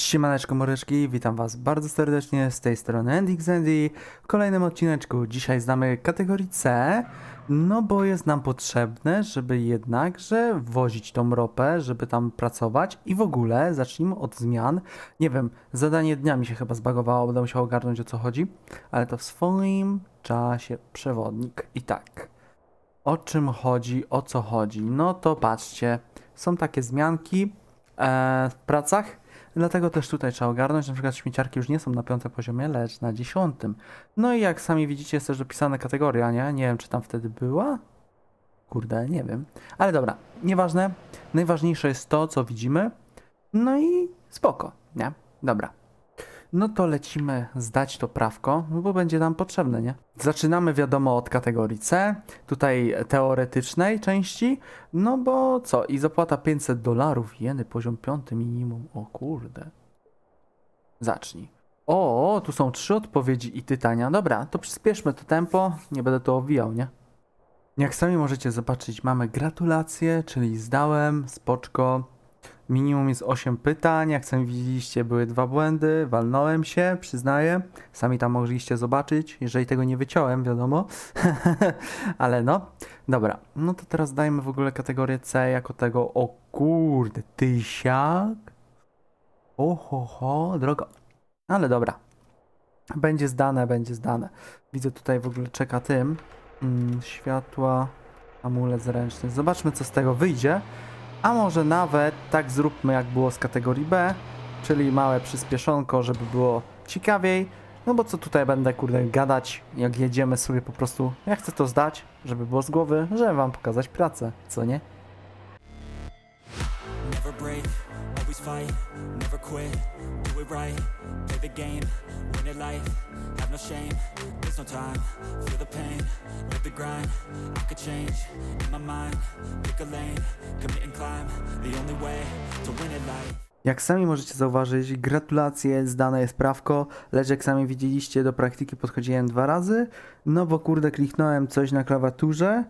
Siemaneczko Moreczki, witam was bardzo serdecznie z tej strony Andy Zandy w kolejnym odcineczku. Dzisiaj znamy kategorii C, no bo jest nam potrzebne, żeby jednakże wozić tą ropę, żeby tam pracować i w ogóle zacznijmy od zmian. Nie wiem, zadanie dnia mi się chyba zbagowało, będę musiał ogarnąć o co chodzi, ale to w swoim czasie przewodnik. I tak, o czym chodzi, o co chodzi? No to patrzcie, są takie zmianki e, w pracach, Dlatego też tutaj trzeba ogarnąć, na przykład śmieciarki już nie są na piątym poziomie, lecz na dziesiątym. No i jak sami widzicie jest też dopisana kategoria, nie? Nie wiem czy tam wtedy była? Kurde, nie wiem. Ale dobra, nieważne. Najważniejsze jest to, co widzimy. No i spoko, nie? Dobra. No to lecimy zdać to prawko, bo będzie nam potrzebne, nie? Zaczynamy wiadomo od kategorii C, tutaj teoretycznej części, no bo co? I zapłata 500 dolarów, jeny, poziom 5 minimum, o kurde. Zacznij. O, tu są trzy odpowiedzi i tytania. Dobra, to przyspieszmy to tempo, nie będę to owijał, nie? Jak sami możecie zobaczyć, mamy gratulacje, czyli zdałem, spoczko. Minimum jest 8 pytań, jak sami widzieliście były dwa błędy, walnąłem się, przyznaję. Sami tam mogliście zobaczyć, jeżeli tego nie wyciąłem, wiadomo. Ale no, dobra. No to teraz dajmy w ogóle kategorię C jako tego, o kurde, tysiak. Oho, ho, drogo. Ale dobra. Będzie zdane, będzie zdane. Widzę tutaj w ogóle czeka tym. Mm, światła, amulet zręczny. Zobaczmy co z tego wyjdzie. A może nawet tak zróbmy jak było z kategorii B, czyli małe przyspieszonko, żeby było ciekawiej. No bo co tutaj będę kurde gadać, jak jedziemy sobie po prostu. Ja chcę to zdać, żeby było z głowy, żeby wam pokazać pracę, co nie? Never break, always fight, never quit, do it right, play the game, win it life, have no shame, there's no time, feel the pain, live the grind, I could change, in my mind, pick a lane, commit and climb, the only way to win it life. Jak sami możecie zauważyć, gratulacje, zdane jest prawko, lecz jak sami widzieliście, do praktyki podchodziłem dwa razy, no bo kurde kliknąłem coś na klawiaturze,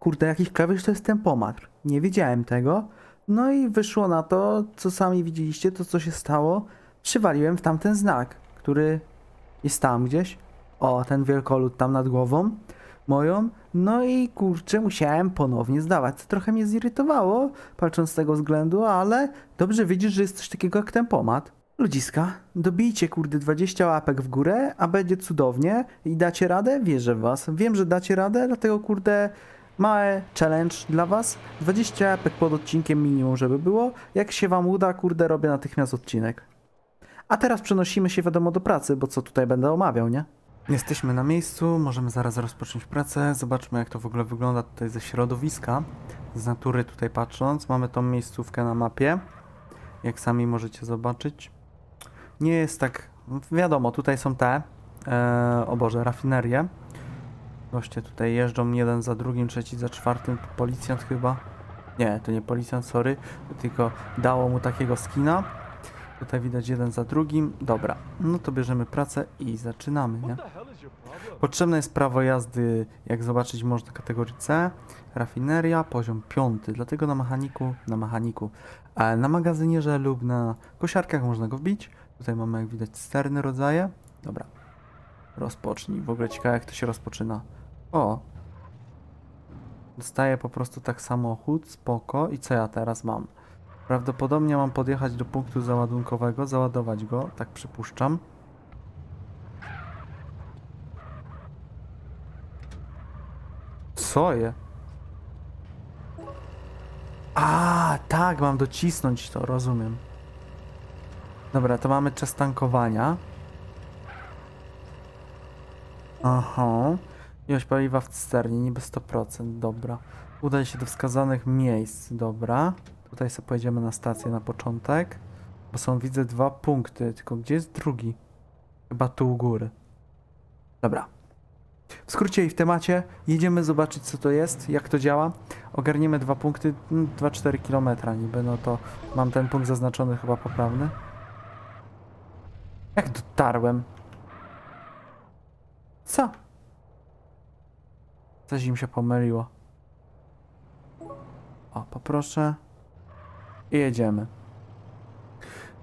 kurde jakiś klawisz to jest tempomat, nie wiedziałem tego, no i wyszło na to, co sami widzieliście, to co się stało, przywaliłem w tamten znak, który jest tam gdzieś, o ten wielkolud tam nad głową moją, no i kurczę musiałem ponownie zdawać, co trochę mnie zirytowało, patrząc z tego względu, ale dobrze widzisz, że jest coś takiego jak tempomat. Ludziska, dobijcie kurde 20 łapek w górę, a będzie cudownie i dacie radę? Wierzę w was. Wiem, że dacie radę, dlatego kurde mały challenge dla was. 20 łapek pod odcinkiem minimum, żeby było. Jak się wam uda, kurde robię natychmiast odcinek. A teraz przenosimy się wiadomo do pracy, bo co tutaj będę omawiał, nie? Jesteśmy na miejscu, możemy zaraz rozpocząć pracę. Zobaczmy jak to w ogóle wygląda tutaj ze środowiska. Z natury tutaj patrząc, mamy tą miejscówkę na mapie. Jak sami możecie zobaczyć. Nie jest tak, wiadomo, tutaj są te, e, o Boże, rafinerie. Goście tutaj jeżdżą jeden za drugim, trzeci za czwartym, policjant chyba. Nie, to nie policjant, sorry, tylko dało mu takiego skina. Tutaj widać jeden za drugim. Dobra, no to bierzemy pracę i zaczynamy, nie? Potrzebne jest prawo jazdy, jak zobaczyć można kategorii C, rafineria, poziom 5, dlatego na mechaniku, na mechaniku, e, na magazynierze lub na kosiarkach można go wbić. Tutaj mamy jak widać sterny rodzaje. Dobra, rozpocznij, w ogóle ciekawe jak to się rozpoczyna. O, dostaję po prostu tak samochód, spoko i co ja teraz mam? Prawdopodobnie mam podjechać do punktu załadunkowego, załadować go, tak przypuszczam. Co je? A, tak, mam docisnąć to, rozumiem. Dobra, to mamy czas tankowania. Aha. Ilość paliwa w cysternie, niby 100%, dobra. Udaj się do wskazanych miejsc, dobra. Tutaj sobie pojedziemy na stację na początek. Bo są, widzę, dwa punkty, tylko gdzie jest drugi? Chyba tu u góry. Dobra. W skrócie i w temacie jedziemy zobaczyć co to jest, jak to działa. Ogarniemy dwa punkty, mm, 2-4 km niby, no to mam ten punkt zaznaczony chyba poprawny. Jak dotarłem? Co? Coś im się pomyliło. O, poproszę. I jedziemy.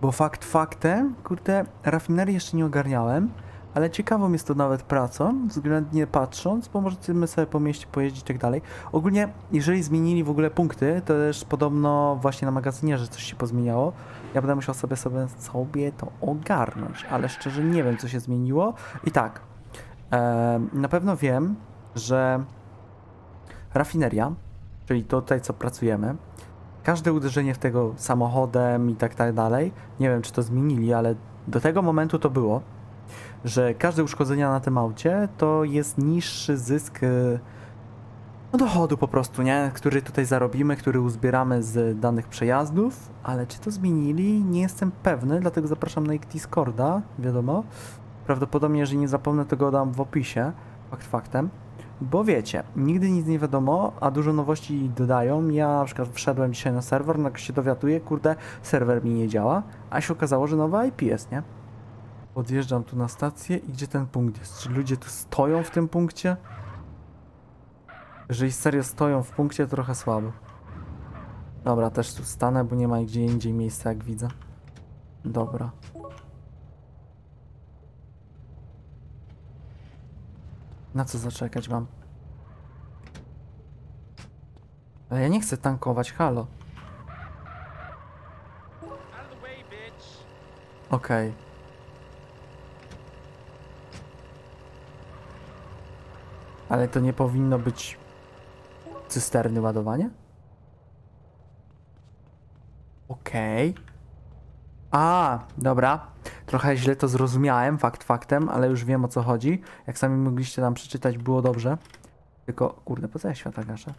Bo fakt faktem, kurde, rafinerii jeszcze nie ogarniałem, ale ciekawą jest to nawet pracą, względnie patrząc, bo możemy sobie po mieście pojeździć i tak dalej. Ogólnie, jeżeli zmienili w ogóle punkty, to też podobno właśnie na magazynierze coś się pozmieniało. Ja będę musiał sobie, sobie, sobie to ogarnąć, ale szczerze nie wiem, co się zmieniło. I tak, em, na pewno wiem, że rafineria, czyli tutaj, co pracujemy, każde uderzenie w tego samochodem i tak, tak dalej, nie wiem, czy to zmienili, ale do tego momentu to było, że każde uszkodzenia na tym aucie to jest niższy zysk e, no, dochodu po prostu, nie? Który tutaj zarobimy, który uzbieramy z danych przejazdów, ale czy to zmienili? Nie jestem pewny, dlatego zapraszam na ich Discorda, wiadomo. Prawdopodobnie, jeżeli nie zapomnę, to go dam w opisie, fakt faktem. Bo wiecie, nigdy nic nie wiadomo, a dużo nowości dodają. Ja na przykład wszedłem dzisiaj na serwer, no się dowiaduję, kurde, serwer mi nie działa, a się okazało, że nowa IP jest, nie? Podjeżdżam tu na stację i gdzie ten punkt jest? Czy ludzie tu stoją w tym punkcie? Jeżeli serio stoją w punkcie, to trochę słabo. Dobra, też tu stanę, bo nie ma gdzie indziej miejsca, jak widzę. Dobra. Na co zaczekać mam? Ale ja nie chcę tankować, halo. Okej. Ale to nie powinno być cysterny ładowanie? Okej. A, dobra. Trochę źle to zrozumiałem, fakt faktem, ale już wiem o co chodzi. Jak sami mogliście tam przeczytać, było dobrze. Tylko, kurde, po co ja świata gaszę?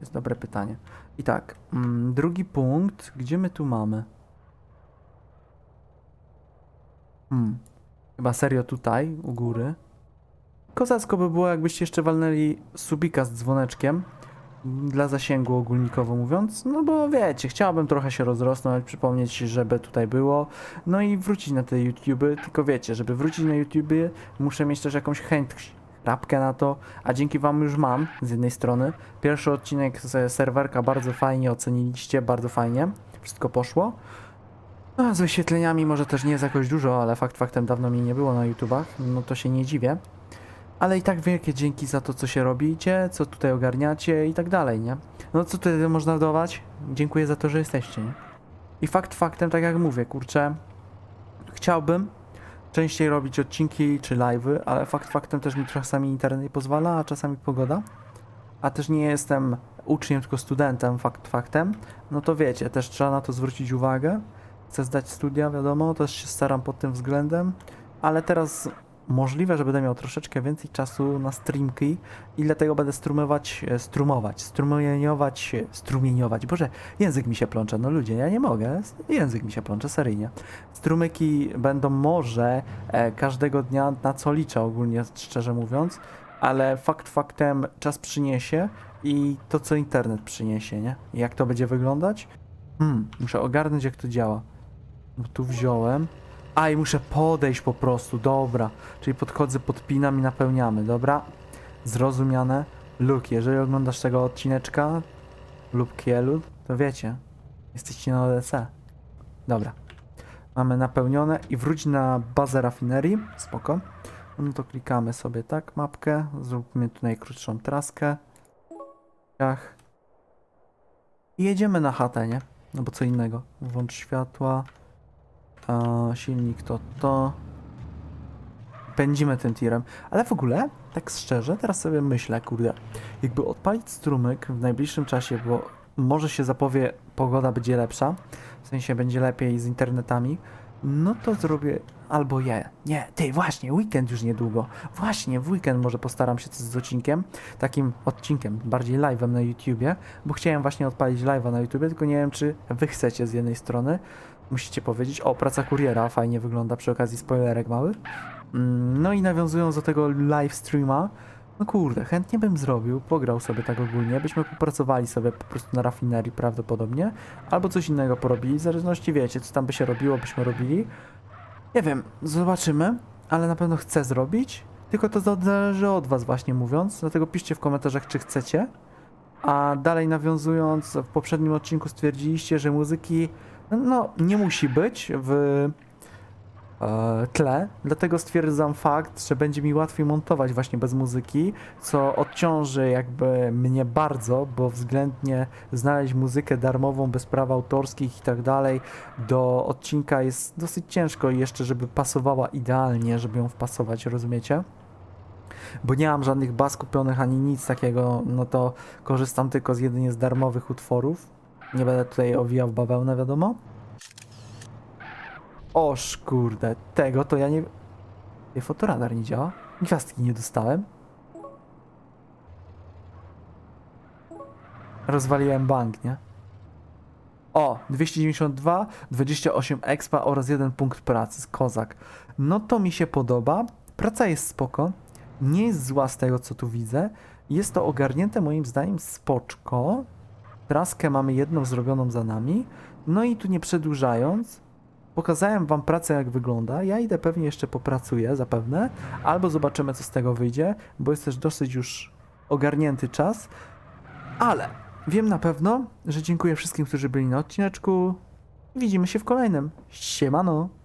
Jest dobre pytanie. I tak, mm, drugi punkt, gdzie my tu mamy? Hmm, chyba serio tutaj, u góry. Kozacko by było, jakbyście jeszcze walnęli subika z dzwoneczkiem dla zasięgu ogólnikowo mówiąc, no bo wiecie, chciałbym trochę się rozrosnąć, przypomnieć, żeby tutaj było, no i wrócić na te YouTuby, tylko wiecie, żeby wrócić na YouTuby, muszę mieć też jakąś chęć, rapkę na to, a dzięki wam już mam, z jednej strony. Pierwszy odcinek z serwerka bardzo fajnie oceniliście, bardzo fajnie, wszystko poszło. No, z wyświetleniami może też nie jest jakoś dużo, ale fakt faktem dawno mi nie było na YouTubach, no to się nie dziwię. Ale i tak wielkie dzięki za to, co się robicie, co tutaj ogarniacie i tak dalej, nie? No co tutaj można dodawać? Dziękuję za to, że jesteście, nie? I fakt faktem, tak jak mówię, kurczę, chciałbym częściej robić odcinki czy live'y, ale fakt faktem też mi czasami internet nie pozwala, a czasami pogoda. A też nie jestem uczniem, tylko studentem, fakt faktem. No to wiecie, też trzeba na to zwrócić uwagę. Chcę zdać studia, wiadomo, też się staram pod tym względem, ale teraz możliwe, że będę miał troszeczkę więcej czasu na streamki i dlatego będę strumować, e, strumować, strumieniować, e, strumieniować. Boże, język mi się plącze, no ludzie, ja nie mogę, język mi się plącze, seryjnie. Strumyki będą może e, każdego dnia, na co liczę ogólnie, szczerze mówiąc, ale fakt faktem czas przyniesie i to, co internet przyniesie, nie? Jak to będzie wyglądać? Hmm, muszę ogarnąć, jak to działa. Bo tu wziąłem. A i muszę podejść po prostu, dobra. Czyli podchodzę, podpinam i napełniamy, dobra? Zrozumiane. Luke, jeżeli oglądasz tego odcineczka lub Kielu, to wiecie, jesteście na ODC. Dobra. Mamy napełnione i wróć na bazę rafinerii. Spoko. No to klikamy sobie tak, mapkę. Zróbmy tu najkrótszą traskę. Ach. I jedziemy na chatę, nie? No bo co innego. Włącz światła. A, silnik to to. Pędzimy tym tirem. Ale w ogóle, tak szczerze, teraz sobie myślę, kurde, jakby odpalić strumyk w najbliższym czasie, bo może się zapowie, pogoda będzie lepsza, w sensie będzie lepiej z internetami, no to zrobię albo je. Nie, ty, właśnie, weekend już niedługo. Właśnie, w weekend może postaram się coś z odcinkiem, takim odcinkiem, bardziej live'em na YouTubie, bo chciałem właśnie odpalić live'a na YouTubie, tylko nie wiem, czy wy chcecie z jednej strony. Musicie powiedzieć, o, praca kuriera fajnie wygląda przy okazji spoilerek mały. Mm, No i nawiązując do tego live streama, no kurde, chętnie bym zrobił, pograł sobie tak ogólnie, byśmy popracowali sobie po prostu na rafinerii prawdopodobnie, albo coś innego porobili, w zależności wiecie, co tam by się robiło, byśmy robili. Nie wiem, zobaczymy, ale na pewno chcę zrobić, tylko to zależy od was właśnie mówiąc, dlatego piszcie w komentarzach, czy chcecie. A dalej nawiązując, w poprzednim odcinku stwierdziliście, że muzyki No, nie musi być w e, tle, dlatego stwierdzam fakt, że będzie mi łatwiej montować właśnie bez muzyki, co odciąży jakby mnie bardzo, bo względnie znaleźć muzykę darmową, bez praw autorskich i tak dalej do odcinka jest dosyć ciężko jeszcze, żeby pasowała idealnie, żeby ją wpasować, rozumiecie? Bo nie mam żadnych baz kupionych ani nic takiego, no to korzystam tylko z jedynie z darmowych utworów. Nie będę tutaj owijał w bawełnę, wiadomo. Oż kurde, tego to ja nie... Ej, fotoradar nie działa? Gwiazdki nie dostałem? Rozwaliłem bank, nie? O, 292, 28 expa oraz jeden punkt pracy, kozak. No to mi się podoba. Praca jest spoko. Nie jest zła z tego, co tu widzę. Jest to ogarnięte moim zdaniem spoczko. Traskę mamy jedną zrobioną za nami. No i tu nie przedłużając, pokazałem wam pracę jak wygląda. Ja idę pewnie jeszcze popracuję zapewne, albo zobaczymy co z tego wyjdzie, bo jest też dosyć już ogarnięty czas. Ale wiem na pewno, że dziękuję wszystkim, którzy byli na odcineczku. Widzimy się w kolejnym. Siemano!